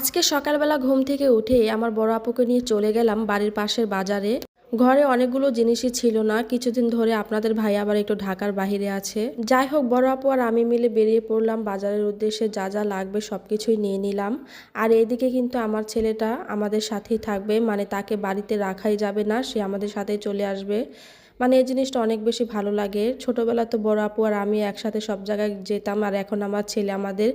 আজকে সকালবেলা ঘুম থেকে উঠে আমার বড় আপুকে নিয়ে চলে গেলাম বাড়ির পাশের বাজারে। ঘরে অনেকগুলো জিনিসই ছিল না, কিছুদিন ধরে আপনাদের ভাই আবার একটু ঢাকার বাহিরে আছে। যাই হোক, বড় আপু আর আমি মিলে বেরিয়ে পড়লাম বাজারের উদ্দেশ্যে, যা যা লাগবে সব কিছুই নিয়ে নিলাম। আর এদিকে কিন্তু আমার ছেলেটা আমাদের সাথেই থাকবে মানে তাকে বাড়িতে রাখাই যাবে না, সে আমাদের সাথেই চলে আসবে। মানে এই জিনিসটা অনেক বেশি ভালো লাগে। ছোটোবেলা তো বড় আপু আর আমি একসাথে সব জায়গায় যেতাম, আর এখন আমার ছেলে আমাদের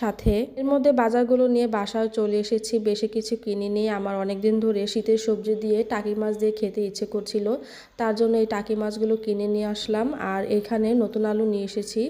সাথে। এর মধ্যে বাজারগুলো নিয়ে বাসায় চলে এসেছি, বেশি কিছু কিনে নিয়ে আমার অনেক দিন ধরে শীতের সবজি দিয়ে টাকি মাছ দিয়ে খেতে ইচ্ছে করছিল, তার জন্য এই টাকি মাছগুলো কিনে নিয়ে আসলাম। আর এখানে নতুন আলু নিয়ে এসেছি।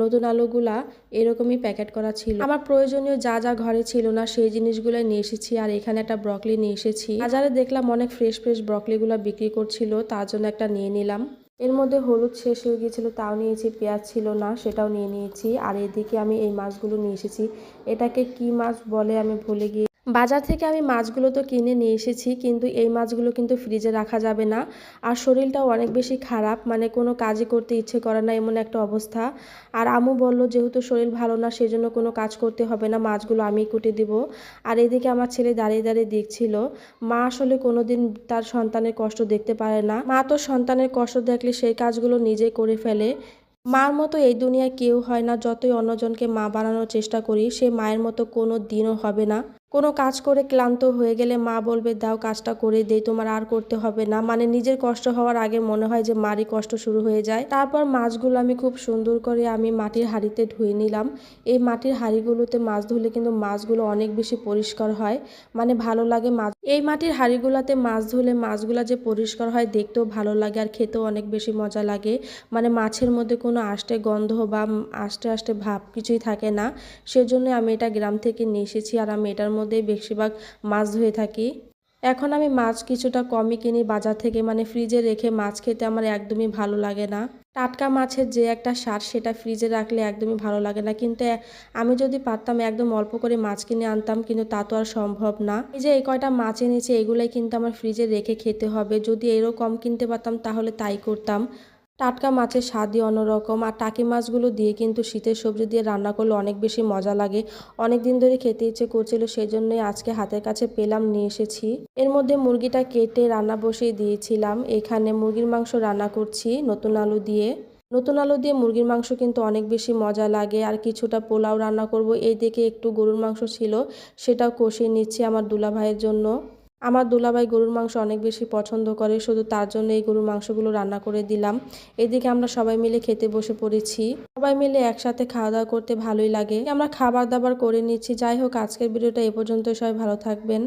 নতুন আলুগুলা এরকমই প্যাকেট করা ছিল। আমার প্রয়োজনীয় যা যা ঘরে ছিল না, সেই জিনিসগুলো নিয়ে এসেছি। আর এখানে একটা ব্রকলি নিয়ে এসেছি। বাজারে দেখলাম অনেক ফ্রেশ ফ্রেশ ব্রকলিগুলো বিক্রি করছিল, তার জন্য একটা নিয়ে নিলাম। এর মধ্যে হলুদ শেষ হয়ে গিয়েছিল, তাও নিয়েছি, পেঁয়াজ ছিল না, সেটাও নিয়ে নিয়েছি। আর এদিকে আমি এই মাছগুলো নিয়ে এসেছি। এটাকে কি মাছ বলে আমি ভুলে গিয়ে বাজার থেকে আমি মাছগুলো তো কিনে নিয়ে এসেছি, কিন্তু এই মাছগুলো কিন্তু ফ্রিজে রাখা যাবে না। আর শরীরটাও অনেক বেশি খারাপ মানে কোনো কাজই করতে ইচ্ছে করে না, এমন একটা অবস্থা। আর আমু বলল, যেহেতু শরীর ভালো না, সেজন্য কোনো কাজ করতে হবে না, মাছগুলো আমি কুটে দিব। আর এদিকে আমার ছেলে দাঁড়িয়ে দাঁড়িয়ে দেখছিল, মা আসলে কোনো দিন তার সন্তানের কষ্ট দেখতে পারে না। মা তো সন্তানের কষ্ট দেখলে সেই কাজগুলো নিজেই করে ফেলে। মার মতো এই দুনিয়ায় কেউ হয় না, যতই অন্যজনকে মা বানানোর চেষ্টা করি, সে মায়ের মতো কোনো দিনও হবে না। কোনো কাজ করে ক্লান্ত হয়ে গেলে মা বলবে, দাও কাজটা করে দেই তোমার আর করতে হবে না। মানে নিজের কষ্ট হওয়ার আগে মনে হয় যে মারি কষ্ট শুরু হয়ে যায়। তারপর মাছগুলো আমি খুব সুন্দর করে আমি মাটির হাঁড়িতে ধুয়ে নিলাম। এই মাটির হাঁড়িগুলোতে মাছ ধুলে কিন্তু মাছগুলো অনেক বেশি পরিষ্কার হয়। মানে ভালো লাগে মাছ এই মাটির হাঁড়িগুলোতে মাছ ধুলে মাছগুলো যে পরিষ্কার হয় দেখতেও ভালো লাগে আর খেতেও অনেক বেশি মজা লাগে। মানে মাছের মধ্যে কোনো আষ্টে গন্ধ বা আষ্টে আষ্টে ভাব কিছুই থাকে না। সেজন্য আমি এটা গ্রাম থেকে নিয়ে এসেছি আর আমি এটার মধ্যেই বেশিরভাগ মাছ ধুয়ে থাকি। এখন আমি মাছ কিছুটা কমই কিনি বাজার থেকে। মানে ফ্রিজে রেখে মাছ খেতে আমার একদমই ভালো লাগে না। টাটকা মাছের যে একটা সার সেটা ফ্রিজে রাখলে একদমই ভালো লাগে না। কিন্তু আমি যদি পারতাম একদম অল্প করে মাছ কিনে আনতাম, কিন্তু তা তো আর সম্ভব না। এই যে এই কয়টা মাছ এনেছি, এগুলোই কিন্তু আমার ফ্রিজে রেখে খেতে হবে। যদি এরও কম কিনতে পারতাম, তাহলে তাই করতাম। টাটকা মাছের স্বাদই অন্যরকম। আর টাকি মাছগুলো দিয়ে কিন্তু শীতের সবজি দিয়ে রান্না করলে অনেক বেশি মজা লাগে। অনেক দিন ধরে খেতে ইচ্ছে করছিল সেই জন্যই আজকে হাতের কাছে পেলাম, নিয়ে এসেছি। এর মধ্যে মুরগিটা কেটে রান্না বসিয়ে দিয়েছিলাম। এখানে মুরগির মাংস রান্না করছি নতুন আলু দিয়ে। নতুন আলু দিয়ে মুরগির মাংস কিন্তু অনেক বেশি মজা লাগে। আর কিছুটা পোলাও রান্না করব। এই দিকে একটু গরুর মাংস ছিল, সেটাও কষিয়ে নিচ্ছি আমার দুলাভাইয়ের জন্য। আমার দুলাভাই গরুর মাংস অনেক বেশি পছন্দ করে, শুধু তার জন্য এই গরুর মাংসগুলো রান্না করে দিলাম। এদিকে আমরা সবাই মিলে খেতে বসে পড়েছি। সবাই মিলে একসাথে খাওয়া দাওয়া করতে ভালোই লাগে। আমরা খাবার দাবার করে নিচ্ছি। যাই হোক, আজকের ভিডিওটা এ পর্যন্ত সবাই ভালো থাকবেন।